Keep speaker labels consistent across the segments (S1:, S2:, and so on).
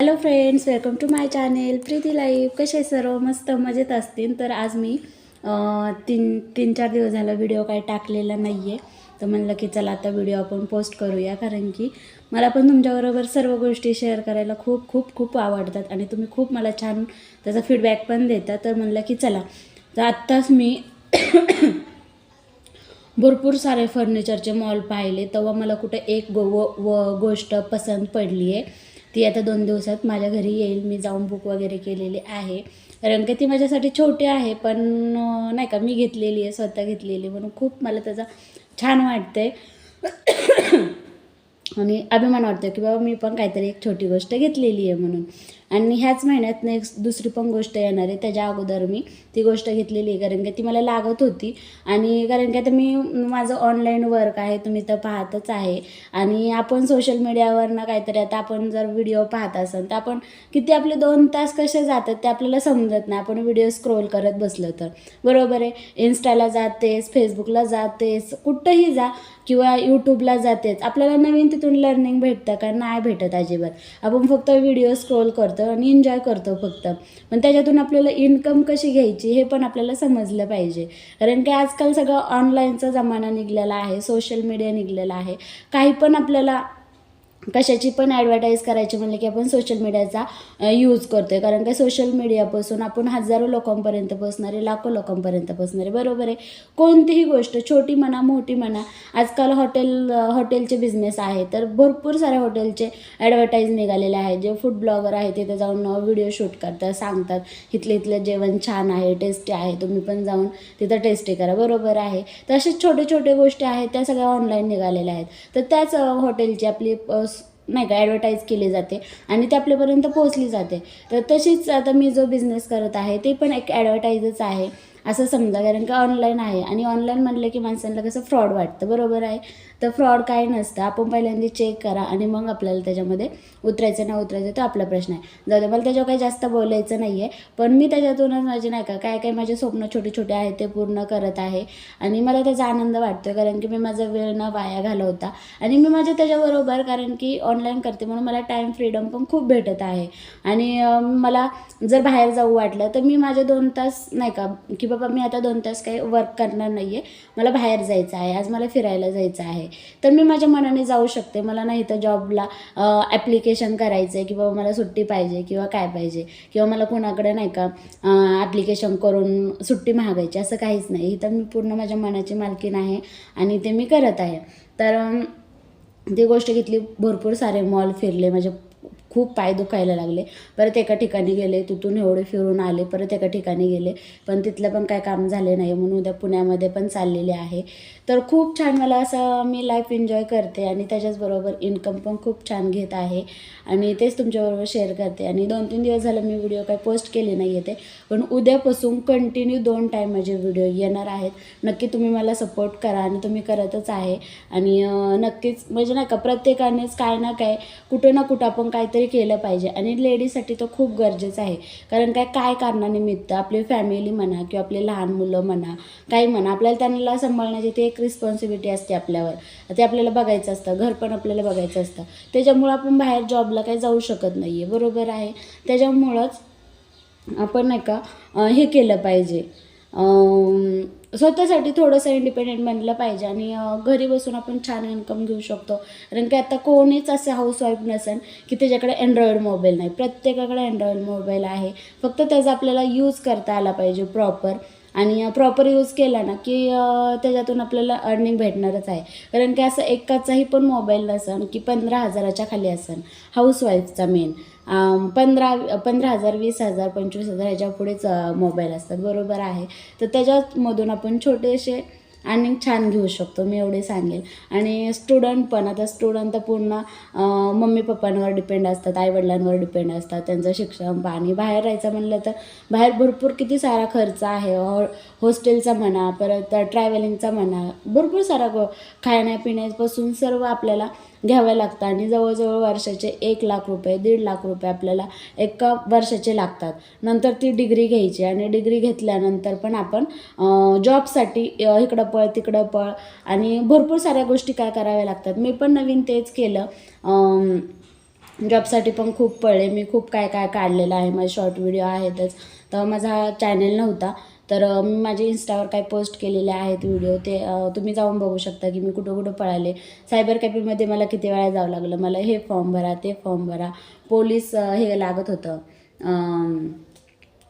S1: Hello friends welcome to my channel Preeti life कसे सर्व? मस्त मजेत असतील. तर आज मी तीन तीन चार दिवस झाला व्हिडिओ काही टाकलेला नाही आहे तर म्हणलं की चला आता व्हिडिओ आपण पोस्ट करूया. कारण की मला पण तुमच्याबरोबर सर्व गोष्टी शेअर करायला खूप खूप खूप आवडतात. आणि तुम्ही खूप मला छान त्याचा फीडबॅक पण देता. तर म्हणलं की चला. तर आत्ताच मी भरपूर सारे फर्निचरचे मॉल पाहिले. तेव्हा मला कुठं एक गो व गोष्ट पसंत पडली आहे ती आता दोन दिवसात माझ्या घरी येईल. मी जाऊन बुक वगैरे केलेली आहे. कारण का ती माझ्यासाठी छोटी आहे पण नाही का मी घेतलेली आहे स्वतः घेतलेली म्हणून खूप मला त्याचा छान वाटतंय. आणि अभिमान वाटतो की बाबा मी पण काहीतरी एक छोटी गोष्ट घेतलेली आहे म्हणून. आणि ह्याच महिन्यात नेक्स्ट दुसरी पण गोष्ट येणार आहे. त्याच्या अगोदर मी ती गोष्ट घेतलेली आहे कारण की ती मला लागत होती. आणि कारण की आता मी माझं ऑनलाईन वर्क आहे तुम्ही तर पाहतच आहे. आणि आपण सोशल मीडियावरनं काहीतरी आता आपण जर व्हिडिओ पाहत असाल तर आपण किती आपले दोन तास कसे जातात ते आपल्याला समजत नाही. आपण व्हिडिओ स्क्रोल करत बसलो तर. बरोबर आहे? इन्स्टाला जातेस फेसबुकला जातेस कुठंही जा किंवा यूट्यूबला जातेच आपल्याला नवीन तिथून लर्निंग भेटतं का? नाही भेटत अजिबात. आपण फक्त व्हिडिओ स्क्रोल करतो. आणि एन्जॉय करतो फक्त. पण त्याच्यातून आपल्याला इन्कम कशी घ्यायची हे पण आपल्याला समजलं पाहिजे. कारण की आजकाल सगळं ऑनलाईनचा जमाना निघलेला आहे सोशल मीडिया निघलेला आहे. काही पण आपल्याला कशाची पण ॲडव्हर्टाईज करायची म्हणलं की आपण सोशल मीडियाचा यूज करतो आहे कारण का सोशल मीडियापासून आपण हजारो लोकांपर्यंत पोचणारे लाखो लोकांपर्यंत पोचणारे बरोबर आहे? कोणतीही गोष्ट छोटी म्हणा मोठी म्हणा आजकाल हॉटेल हॉटेलचे बिझनेस आहे. तर भरपूर साऱ्या हॉटेलचे ॲडव्हर्टाईज निघालेले आहेत. जे फूड ब्लॉगर आहेत तिथे जाऊन व्हिडिओ शूट करतात सांगतात इथलं इथलं जेवण छान आहे टेस्टी आहे तुम्ही पण जाऊन तिथं टेस्टी करा. बरोबर आहे? तर असे छोटे छोटे गोष्टी आहेत त्या सगळ्या ऑनलाईन निघालेल्या आहेत. तर त्याच हॉटेलची आपली नाही का ॲडव्हर्टाईज केली जाते आणि ते आपल्यापर्यंत पोहोचली जाते. तर तशीच आता मी जो बिझनेस करत आहे ते पण एक ॲडव्हर्टाईजच आहे. असं समजा कारण का ऑनलाईन आहे. आणि ऑनलाईन म्हणलं की माणसांना कसं फ्रॉड वाटतं. बरोबर आहे? तर फ्रॉड काय नसतं. आपण पहिल्यांदा चेक करा आणि मग आपल्याला त्याच्यामध्ये उतरायचं ना उतरायचं तो आपला प्रश्न आहे. जाऊ दे मला त्याच्यावर काही जास्त बोलायचं नाही आहे पण मी त्याच्यातूनच माझे नाही का काय काय माझे स्वप्न छोटे छोटे आहेत ते पूर्ण करत आहे. आणि मला त्याचा आनंद वाटतो कारण की मी माझा वेळ न वाया घालवता. आणि मी माझ्या त्याच्याबरोबर कारण की ऑनलाईन करते म्हणून मला टाईम फ्रीडम पण खूप भेटत आहे. आणि मला जर बाहेर जाऊ वाटलं तर मी माझे दोन तास नाही का की बाबा मी आता दोन तास काही वर्क करणार नाही आहे मला बाहेर जायचं आहे. आज मला फिरायला जायचं आहे. तर मी माझ्या मनाने जाऊ शकते. मला नाही तर जॉबला ॲप्लिकेशन करायचं आहे की बाबा मला सुट्टी पाहिजे किंवा काय पाहिजे किंवा मला कोणाकडे नाही का ॲप्लिकेशन करून सुट्टी मागायची असं काहीच नाही. इथं मी पूर्ण माझ्या मनाची मालकीन आहे आणि ते मी करत आहे. तर ती गोष्ट घेतली. भरपूर सारे मॉल फिरले. माझे खूप पाय दुखायला लागले. परत एका ठिकाणी गेले तिथून एवढे फिरून आले परत एका ठिकाणी गेले. पण तिथलं पण काय काम झाले नाही म्हणून उद्या पुण्यामध्ये पण चाललेले आहे. तर खूप छान मला असं मी लाईफ एन्जॉय करते आणि त्याच्याचबरोबर इन्कम पण खूप छान घेत आहे. आणि तेच तुमच्याबरोबर शेअर करते. आणि दोन तीन दिवस झालं मी व्हिडिओ काही पोस्ट केले नाही आहे ते. पण उद्यापासून कंटिन्यू दोन टाईम माझे व्हिडिओ येणार आहेत. नक्की तुम्ही मला सपोर्ट करा आणि तुम्ही करतच आहे. आणि नक्कीच म्हणजे नाही का प्रत्येकानेच काय ना काय कुठं ना कुठं आपण काहीतरी केलं पाहिजे. आणि लेडीजसाठी तर खूप गरजेचं आहे. कारण काय काय कारणानिमित्त आपली फॅमिली म्हणा किंवा आपले लहान मुलं म्हणा काही म्हणा आपल्याला त्यांना सांभाळण्याची ती एक रिस्पॉन्सिबिलिटी असते आपल्यावर. ते आपल्याला बघायचं असतं घर पण आपल्याला बघायचं असतं. त्याच्यामुळं आपण बाहेर जॉबला काही जाऊ शकत नाही आहे बरोबर आहे? त्याच्यामुळंच आपण नाही का हे केलं पाहिजे. स्वतःसाठी थोडंसं इंडिपेंडेंट बनलं पाहिजे आणि घरी बसून आपण छान इन्कम घेऊ शकतो. कारण की आता कोणीच असे हाऊसवाईफ नसेल की त्याच्याकडे अँड्रॉइड मोबाईल नाही. प्रत्येकाकडे अँड्रॉइड मोबाईल आहे. फक्त त्याचा आपल्याला यूज करता आला पाहिजे प्रॉपर आणि प्रॉपर यूज केला ना की त्याच्यातून आपल्याला अर्निंग भेटणारच आहे. कारण की असं एकाचाही पण मोबाईल नसन की पंधरा हजाराच्या खाली असेल. हाऊसवाईफचा मेन पंधरा पंधरा हजार वीस हजार पंचवीस हजार ह्याच्या पुढेच मोबाईल असतात. बरोबर आहे. तर त्याच्यामधून आपण छोटेसे आणि छान घेऊ शकतो. मी एवढे सांगेल. आणि स्टुडंट पण आता स्टुडंट तर पूर्ण मम्मी पप्पांवर डिपेंड असतात आईवडिलांवर डिपेंड असतात. त्यांचं शिक्षण पाणी बाहेर राहायचं म्हणलं तर बाहेर भरपूर किती सारा खर्च आहे. हॉ हॉस्टेलचा म्हणा परत ट्रॅव्हलिंगचा म्हणा भरपूर सारा गो खाण्यापिण्यापासून सर्व आपल्याला घ्यावं लागतं. आणि जवळजवळ वर्षाचे एक लाख रुपये दीड लाख रुपये आपल्याला एका वर्षाचे लागतात. नंतर ती डिग्री घ्यायची आणि डिग्री घेतल्यानंतर पण आपण जॉबसाठी इकडं पळ तिकडं पळ आणि भरपूर साऱ्या गोष्टी काय कराव्या लागतात. मी पण नवीन तेच केलं. जॉबसाठी पण खूप पळले. मी खूप काय काय काढलेलं आहे. माझे शॉर्ट व्हिडिओ आहेतच. तर माझा चॅनल नव्हता. तर मी माझे इन्स्टावर काही पोस्ट केलेले आहेत व्हिडिओ ते तुम्ही जाऊन बघू शकता की मी कुठं कुठं पळाले. सायबर कॅफेमध्ये मला किती वेळा जावं लागलं? मला हे फॉर्म भरा ते फॉर्म भरा. पोलीस हे लागत होतं.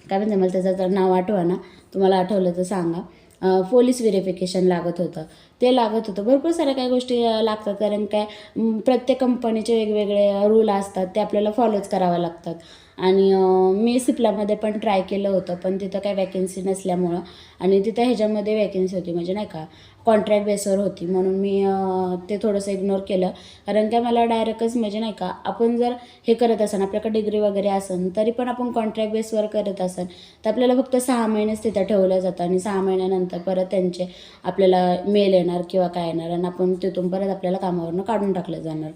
S1: काय म्हणते मला त्याचं? जर नाव आठवा ना. तुम्हाला आठवलं तर सांगा. पोलीस व्हेरिफिकेशन लागत होतं. ते लागत होतं. भरपूर साऱ्या काही गोष्टी लागतात. कारण काय? प्रत्येक कंपनीचे वेगवेगळे रूल असतात. ते आपल्याला फॉलोच करावे लागतात. आणि मी सिप्लामध्ये पण ट्राय केलं होतं पण तिथं काही वॅकन्सी नसल्यामुळं आणि तिथं ह्याच्यामध्ये वॅकन्सी होती म्हणजे नाही का कॉन्ट्रॅक्ट बेसवर होती. म्हणून मी ते थोडंसं इग्नोर केलं. कारण काय मला डायरेक्टच म्हणजे नाही का आपण जर हे करत असन आपल्याकडे डिग्री वगैरे असन तरी पण आपण कॉन्ट्रॅक्ट बेसवर करत असन तर आपल्याला फक्त सहा महिनेच तिथं ठेवलं जातं आणि सहा महिन्यानंतर परत त्यांचे आपल्याला मेल येणार किंवा काय येणार आणि आपण तिथून परत आपल्याला कामावरनं काढून टाकलं जाणार.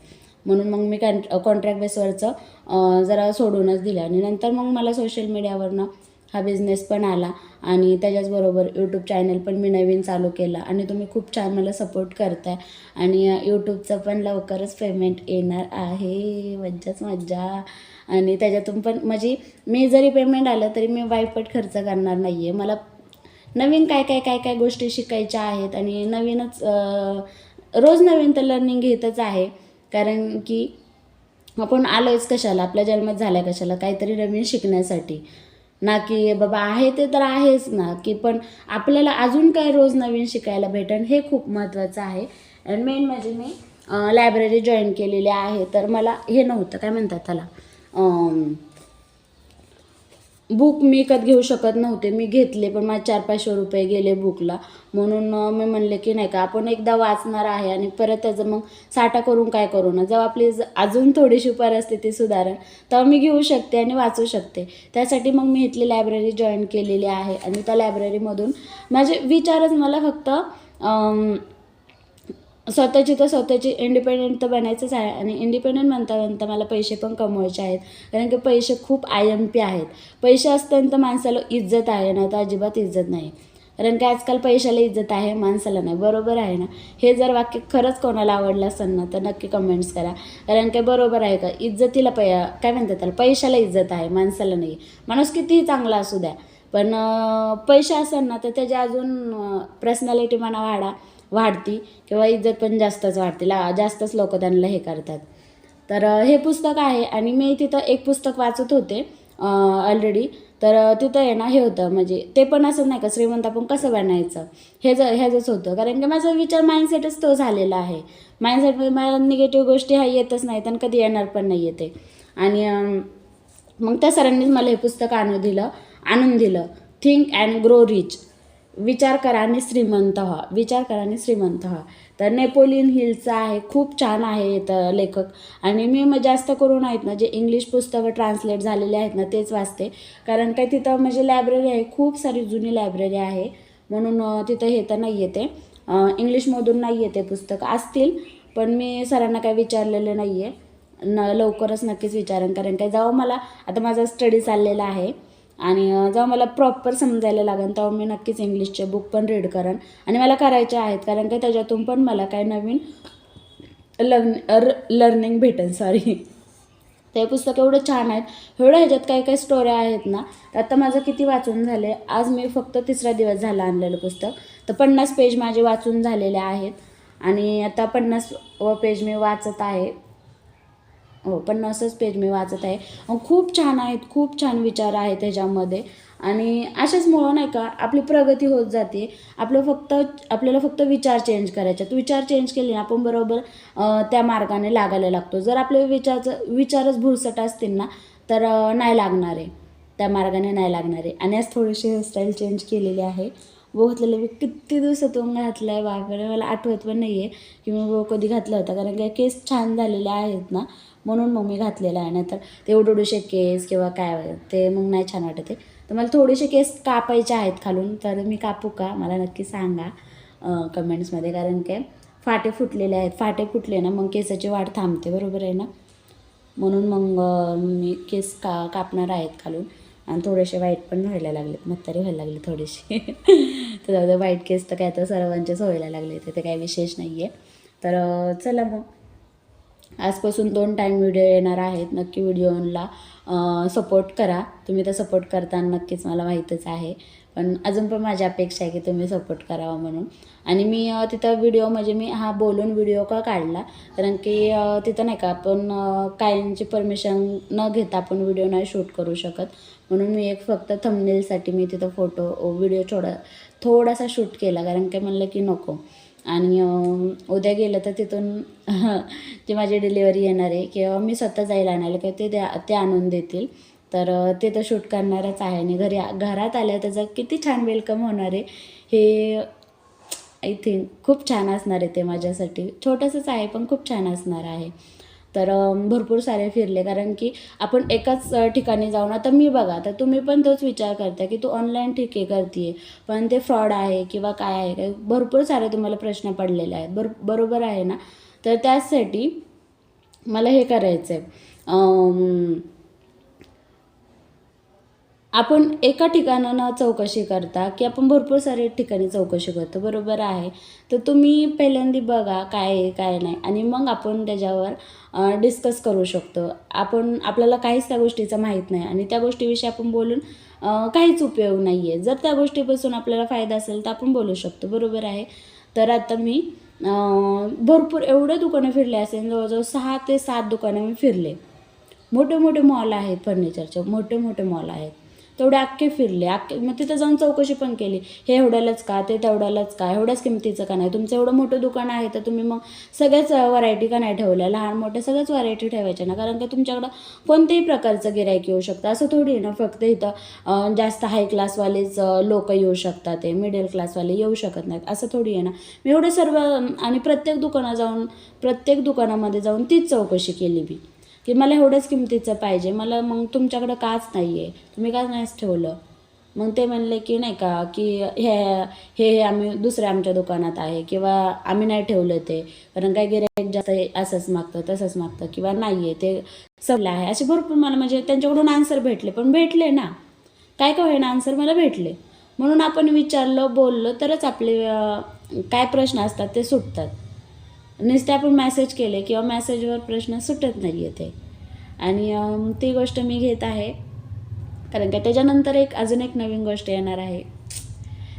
S1: म्हणून मग मी कॅन कॉन्ट्रॅक्ट बेसवरचं जरा सोडूनच दिलं. आणि नंतर मग मला सोशल मीडियावरनं हा बिझनेस पण आला. आणि त्याच्याचबरोबर यूट्यूब चॅनल पण मी नवीन चालू केला. आणि तुम्ही खूप छान मला सपोर्ट करताय. आणि यूट्यूबचं पण लवकरच पेमेंट येणार आहे. मज्जाच मज्जा. आणि त्याच्यातून पण म्हणजे मी जरी पेमेंट आलं तरी मी वायपट खर्च करणार नाही आहे मला नवीन काय काय काय काय गोष्टी शिकायच्या आहेत. आणि नवीनच रोज नवीन तर लर्निंग घेतच आहे. कारण की आपण आलोयच कशाला? आपल्या जन्मात झाल्या कशाला? काहीतरी नवीन शिकण्यासाठी. ना की बाबा आहे ते तर आहेच ना. की पण आपल्याला अजून काय रोज नवीन शिकायला भेटेल हे खूप महत्त्वाचं आहे. आणि मेन म्हणजे मी लायब्ररी जॉईन केलेली आहे. तर मला हे नव्हतं. काय म्हणतात त्याला? बुक मी विकत घेऊ शकत नव्हते. मी घेतले पण माझे चार पाचशे रुपये गेले बुकला म्हणून मी म्हणले की नाही का आपण एकदा वाचणार आहे आणि परत त्याचं मग साठा करून काय करू ना? जेव्हा आपली अजून थोडीशी परिस्थिती सुधारण तेव्हा मी घेऊ शकते आणि वाचू शकते. त्यासाठी मग मी इथली लायब्ररी जॉईन केलेली आहे आणि त्या लायब्ररीमधून माझे विचारच मला फक्त स्वतःची तर स्वतःची इंडिपेंडेंट तर बनायचंच आहे आणि इंडिपेंडेंट म्हणता म्हणता मला पैसे पण कमवायचे आहेत. कारण की पैसे खूप आय एम पी आहेत. पैसे असताना तर माणसाला इज्जत आहे ना तर अजिबात इज्जत नाही. कारण की आजकाल पैशाला इज्जत आहे माणसाला नाही. बरोबर आहे ना? हे जर वाक्य खरंच कोणाला आवडलं असेल ना तर नक्की कमेंट्स करा. कारण काय बरोबर आहे का? इज्जतीला पै काय म्हणतात त्याला? पैशाला इज्जत आहे माणसाला नाही. माणूस कितीही चांगला असू द्या. पण पैसे असेल ना तर त्याच्या अजून पर्सनॅलिटी म्हणा वाढा. वाढती किंवा इज्जत पण जास्तच वाढते. ला जास्तच लोक त्यांना हे करतात. तर हे पुस्तक आहे आणि मी तिथं एक पुस्तक वाचत होते ऑलरेडी तर तिथं आहे ना हे होतं. म्हणजे ते पण असं नाही का श्रीमंत आपण कसं बनायचं? हे ज ह्याचंच होतं. कारण की माझा विचार माइंडसेटच तो झालेला आहे. माइंडसेटमध्ये मला निगेटिव्ह गोष्टी ह्या येतच नाहीत आणि कधी येणार पण नाही येते. आणि मग त्या सरांनीच मला हे पुस्तक आणू दिलं आणून दिलं. थिंक अँड ग्रो रिच विचार करा आणि श्रीमंत व्हा विचार करा आणि श्रीमंत व्हा. तर नेपोलियन हिलचा आहे खूप छान आहे इथं लेखक. आणि मी मग जास्त करून आहेत ना जे इंग्लिश पुस्तकं ट्रान्सलेट झालेले आहेत ना तेच वाचते. कारण काय तिथं म्हणजे लायब्ररी आहे खूप सारी जुनी लायब्ररी आहे. म्हणून तिथं हे तर नाही येते इंग्लिशमधून नाही येते पुस्तकं. असतील पण मी सरांना काय विचारलेलं नाही आहे न लवकरच नक्कीच विचारेन. कारण काय जाऊ मला आता माझा स्टडी चाललेला आहे. आणि जेव्हा मला प्रॉपर समजायला लागेल तेव्हा मी नक्कीच इंग्लिशचे बुक पण रीड करेन. आणि मला करायचे आहेत कारण की त्याच्यातून पण मला काय नवीन लर्न लर्निंग भेटेल सॉरी ते पुस्तक एवढं छान आहेत. एवढं ह्याच्यात काही काही स्टोऱ्या आहेत ना तर आता माझं किती वाचून झाले आज मी फक्त तिसरा दिवस झाला आणलेलं पुस्तक. तर पन्नास पेज माझे वाचून झालेले आहेत. आणि आता पन्नास व पेज मी वाचत आहे. हो पन्नासच पेज मी वाचत आहे. खूप छान आहेत खूप छान विचार आहेत त्याच्यामध्ये आणि असेच मुळं नाही का आपली प्रगती होत जाते. आपलं फक्त आपल्याला फक्त विचार चेंज करायचे आहेत. विचार चेंज केले ना आपण बरोबर त्या मार्गाने लागायला लागतो. जर आपले विचारचं विचारच भुरसट असतील ना तर नाही लागणार आहे. त्या मार्गाने नाही लागणार आहे. आणि आज थोडीशी हेअरस्टाईल चेंज केलेली आहे. वो घातलेलं मी किती दिवसातून घातलं आहे बापरे मला आठवत पण नाही आहे की मी वो कधी घातला होता. कारण काय केस छान झालेले आहेत ना. म्हणून मग मी घातलेलं आहे. नाहीतर ते उडुडूशे केस किंवा काय ते मग नाही छान वाटत आहे तर मला थोडेसे केस कापायचे आहेत खालून तर मी कापू का? मला नक्की सांगा कमेंट्समध्ये कारण काय फाटे फुटलेले आहेत. फाटे फुटले ना मग केसाची वाढ थांबते. बरोबर आहे ना? म्हणून मग मी केस का कापणार आहेत खालून. आणि थोडेसे वाईट पण व्हायला लागलेत. म्हातारी व्हायला लागली थोडीशी. तर जाऊ दे वाईट केस तर काय तर सर्वांचेच व्हायला लागले ते काही विशेष नाही आहे तर चला मग. आजपासून दोन टाईम व्हिडिओ येणार आहेत. नक्की व्हिडिओला सपोर्ट करा. तुम्ही तर सपोर्ट करताना नक्कीच मला माहीतच आहे. पण अजून पण माझी अपेक्षा आहे की तुम्ही सपोर्ट करावा म्हणून. आणि मी तिथं व्हिडिओ म्हणजे मी हा बोलून व्हिडिओ का काढला? कारण की तिथं नाही का आपण अ, कायमची परमिशन न घेता आपण व्हिडिओ नाही शूट करू शकत. म्हणून मी एक फक्त थंबनेलसाठी मी तिथं फोटो व्हिडिओ थोडा थोडासा शूट केला. कारण की म्हणलं की नको. आणि उद्या गेलं तर तिथून जी माझी डिलिव्हरी येणार आहे. किंवा मी स्वतः जाईल आणायला किंवा ते द्या ते आणून देतील. तर ते तर शूट करणारच आहे. आणि घरी घरात आल्या त्याचं किती छान वेलकम होणार आहे हे आय थिंक खूप छान असणार आहे ते माझ्यासाठी. छोटंसंच आहे पण खूप छान असणार आहे. तर भरपूर सारे फिरले. कारण की आपण एकाच ठिकाणी जाऊन आता मी बघा तर तुम्ही पण तोच विचार करता की तू ऑनलाईन ठीक आहे करते पण ते फ्रॉड आहे किंवा काय आहे काय भरपूर सारे तुम्हाला प्रश्न पडलेले आहेत. बर बरोबर आहे ना? तर त्याचसाठी मला हे करायचं आहे आपण एका ठिकाणानं चौकशी करता की आपण भरपूर सारे ठिकाणी चौकशी करतो बरोबर आहे. तर तुम्ही पहिल्यांदा बघा काय आहे काय नाही. आणि मग आपण त्याच्यावर डिस्कस करू शकतो. आपण आपल्याला काहीच त्या गोष्टीचं माहीत नाही. आणि त्या गोष्टीविषयी आपण बोलून काहीच उपयोग नाही आहे जर त्या गोष्टीपासून आपल्याला फायदा असेल तर आपण बोलू शकतो बरोबर आहे. तर आता मी भरपूर एवढे दुकानं फिरले असेल जवळजवळ सहा ते सात दुकानं मी फिरले. मोठे मोठे मॉल आहेत फर्निचरचे मोठे मोठे मॉल आहेत. तेवढे अख्खे फिरले. अख्खे मग तिथं जाऊन चौकशी पण केली. हे एवढ्यालाच का? ते तेवढ्यालाच का? एवढ्याच किमतीचं का नाही? तुमचं एवढं मोठं दुकान आहे तर तुम्ही मग सगळ्याच व्हरायटी का नाही ठेवल्या? लहान मोठ्या सगळ्याच व्हरायटी ठेवायच्या ना? कारण का तुमच्याकडं कोणत्याही प्रकारचं गिरायक येऊ शकतं. असं थोडी आहे ना? फक्त इथं जास्त हाय क्लासवालेच लोक येऊ शकतात ते. मिडल क्लासवाले येऊ शकत नाहीत. असं थोडी आहे ना? मी एवढं सर्व आणि प्रत्येक दुकानात जाऊन प्रत्येक दुकानामध्ये जाऊन तीच चौकशी केली मी. की मला एवढंच किमतीचं पाहिजे मला मग तुमच्याकडं काच नाही आहे तुम्ही काच नाहीच ठेवलं? मग ते म्हणले की नाही का की हे हे हे आम्ही दुसऱ्या आमच्या दुकानात आहे किंवा आम्ही नाही ठेवलं ते कारण काय गिरायक जास्त असंच मागतं तसंच मागतं किंवा नाही आहे ते सगळं आहे. असे भरपूर मला म्हणजे त्यांच्याकडून आन्सर भेटले पण भेटले ना. काय काय होईना आन्सर मला भेटले. म्हणून आपण विचारलं बोललो तरच आपले काय प्रश्न असतात ते सुटतात. नुसते आपण मॅसेज केले किंवा मेसेजवर प्रश्न सुटत नाही आहे ते. आणि ती गोष्ट मी घेत आहे. कारण का त्याच्यानंतर एक अजून एक नवीन गोष्ट येणार आहे.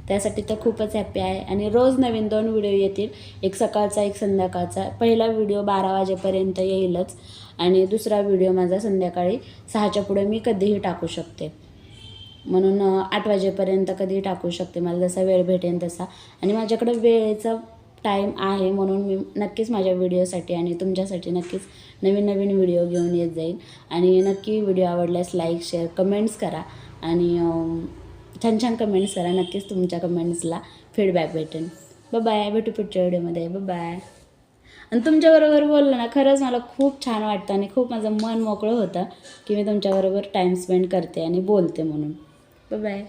S1: त्यासाठी तर खूपच हॅप्पी आहे. आणि रोज नवीन दोन व्हिडिओ येतील. एक सकाळचा एक संध्याकाळचा. पहिला व्हिडिओ बारा वाजेपर्यंत येईलच. आणि दुसरा व्हिडिओ माझा संध्याकाळी सहाच्या पुढे मी कधीही टाकू शकते. म्हणून आठ वाजेपर्यंत कधीही टाकू शकते. मला जसा वेळ भेटेल तसा. आणि माझ्याकडे वेळेचा टाईम आहे म्हणून मी नक्कीच माझ्या व्हिडिओसाठी आणि तुमच्यासाठी नक्कीच नवीन नवीन व्हिडिओ घेऊन येत जाईल आणि नक्की व्हिडिओ आवडल्यास लाईक शेअर कमेंट्स करा. आणि छान छान कमेंट्स करा. नक्कीच तुमच्या कमेंट्सला फीडबॅक भेटेल बाय भेटू पुढच्या व्हिडिओमध्ये बाय आणि तुमच्याबरोबर बोललं ना खरंच मला खूप छान वाटतं आणि खूप माझं मन मोकळं होतं की मी तुमच्याबरोबर टाईम स्पेंड करते आणि बोलते म्हणून. बाय